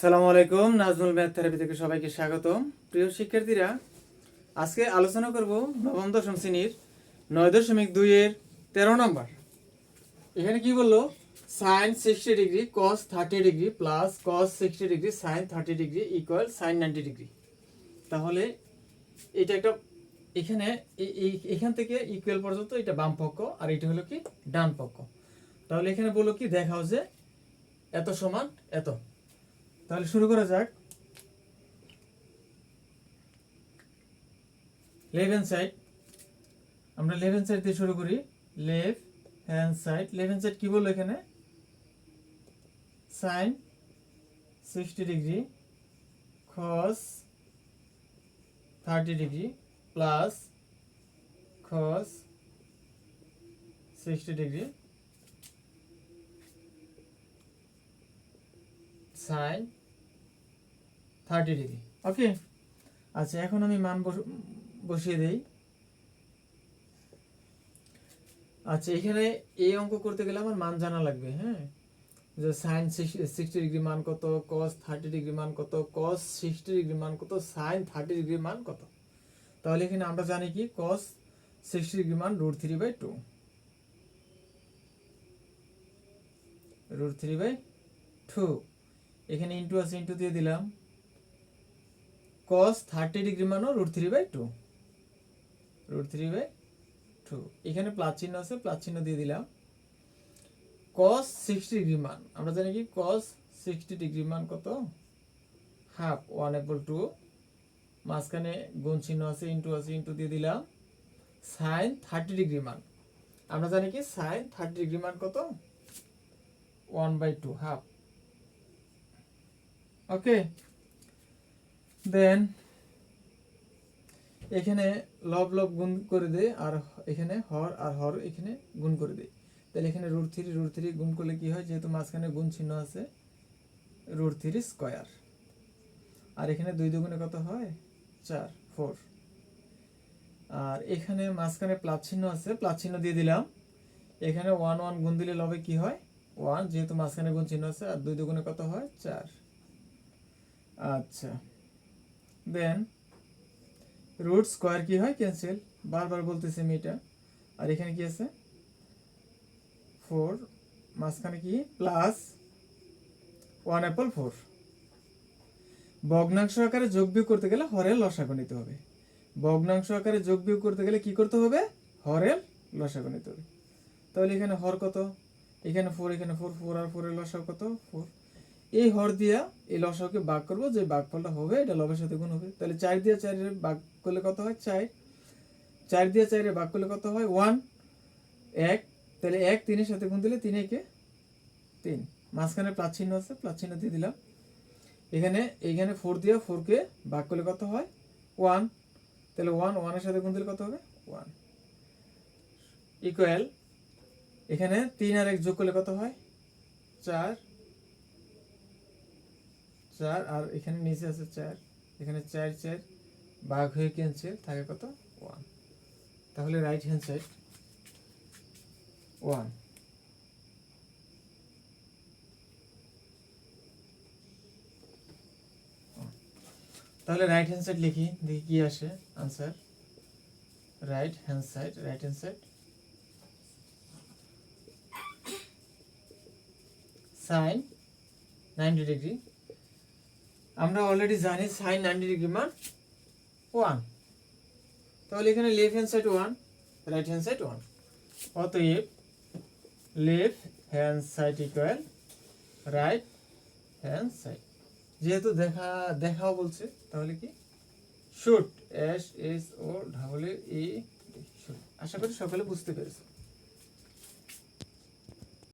সালামু আলাইকুম, Nazmul math therapy থেকে সবাইকে স্বাগতম। প্রিয় শিক্ষার্থীরা, আজকে আলোচনা করব নবম দশম শ্রেণির নয় দশমিক দুইয়ের তেরো নম্বর। এখানে কি বলল? Sine sixty degree cos thirty degree plus cos sixty degree sine thirty degree equal sine ninety degree তাহলে এটা একটা, এখানে এখান থেকে ইকুয়াল পর্যন্ত এটা বাম পক্ষ, আর এটা হলো কি ডান পক্ষ। তাহলে এখানে বলল কি, দেখাও যে এত সমান এত। তাহলে শুরু করা যাক। লেফট হ্যান্ড সাইড আমরা লেফট হ্যান্ড সাইড দিয়ে শুরু করি। Left hand side left hand side কি বলল এখানে? Sine sixty degree cos thirty degree plus cos sixty degree sine thirty degree. Okay. আচ্ছা এখন আমি মান বস- বসিয়ে দেই। আচ্ছা এখানে এই অঙ্ক করতে গেলে আমার মান জানা লাগবে হ্যাঁ? যে সাইন সিক্সটি ডিগ্রি মান কত কস থার্টি ডিগ্রি মান কত কস সিক্সটি ডিগ্রি মান কত সাইন থার্টি ডিগ্রি মান কত? তাহলে এখানে আমরা জানি কি কস সিক্সটি ডিগ্রি মান root three by two root three by two এখানে ইন্টু আছে ইন্টু দিয়ে দিলাম। কস থার্টি ডিগ্রি মানও root three by two root three by two এখানে প্লাস চিহ্ন আছে প্লাস চিহ্ন দিয়ে দিলাম। কস সিক্সটি ডিগ্রি মান। আমরা জানি কি কস সিক্সটি ডিগ্রি মান কত? হাফ ওয়ান এপল টু মাঝখানে গুণ চিহ্ন আছে ইন্টু আছে ইন্টু দিয়ে দিলাম। সাইন থার্টি ডিগ্রি মান। আমরা জানি কি সাইন থার্টি ডিগ্রি মান কত? One by two half okay then এখানে লব লব গুণ করে দে আর এখানে হর আর হর এখানে গুণ করে দেয় তাহলে এখানে রুট থ্রি রুট থ্রি গুণ করলে কি হয়? যেহেতু মাঝখানে গুণ চিহ্ন আছে রুট থ্রি স্কোয়ার আর এখানে দুই দুগুণে কত হয়? চার ফোর আর এখানে মাঝখানে প্লাস চিহ্ন আছে, প্লাস চিহ্ন দিয়ে দিলাম। এখানে ওয়ান ওয়ান গুণ দিলে লবে কি হয়? ওয়ান যেহেতু মাঝখানে গুণ চিহ্ন আছে, আর দুই দুগুণে কত হয়? চার। আচ্ছা। দেন রুট স্কোয়ার কি হয়? ক্যান্সেল বারবার বলতেছি আমি এটা আর এখানে কি আছে? ফোর মাঝখানে কি? প্লাস ওয়ান অ্যাপল ফোর ভগ্নাংশ আকারে যোগ বিয়োগ করতে গেলে হরের লসাগু নিতে হবে। ভগ্নাংশ আকারে যোগ বিয়োগ করতে গেলে কি করতে হবে? হরের লসাগু নিতে হবে। তাহলে এখানে হর কত? এখানে ফোর এখানে ফোর ফোর আর ফোরের লসাগু কত? ফোর এই হর দিয়া এই লসাগুকে ভাগ করব, যে ভাগফলটা হবে এটা লবের সাথে গুণ হবে। তাহলে চার দিয়ে চারের ভাগ করলে কত হয়? চার। চার দিয়ে চারে ভাগ করলে কত হয়? ওয়ান। এক। তাহলে এক তিনের সাথে গুণ দিলে তিন একে তিন। মাঝখানে চিহ্ন আছে, প্লাস দিয়ে দিলাম। এখানে এখানে ফোর দিয়ে ফোরকে ভাগ করলে কত হয়? ওয়ান। তাহলে ওয়ান, ওয়ানের সাথে গুণ দিলে কত হবে? ওয়ান। ইকুয়াল এখানে তিন আর এক যোগ করলে কত হয়? চার। চার, আর এখানে নিচে আছে চার। এখানে চার চার, বাঘ হয়ে ক্যান্সেল থাকে কত? ওয়ান তাহলে রাইট হ্যান্ড সাইড ওয়ান তাহলে রাইট হ্যান্ড সাইড লিখি, দেখি কি আসে answer right hand side right hand side sine ninety degree আমরা অলরেডি জানি সাইন নাইনটি ডিগ্রি মান ওয়ান তাহলে এখানে left hand side one right hand side one অতএব left hand side equal right hand side যেহেতু দেখা, দেখাও বলছে, তাহলে কি? শুট S S O double A শুট আশা করি সকলে বুঝতে পেরেছে।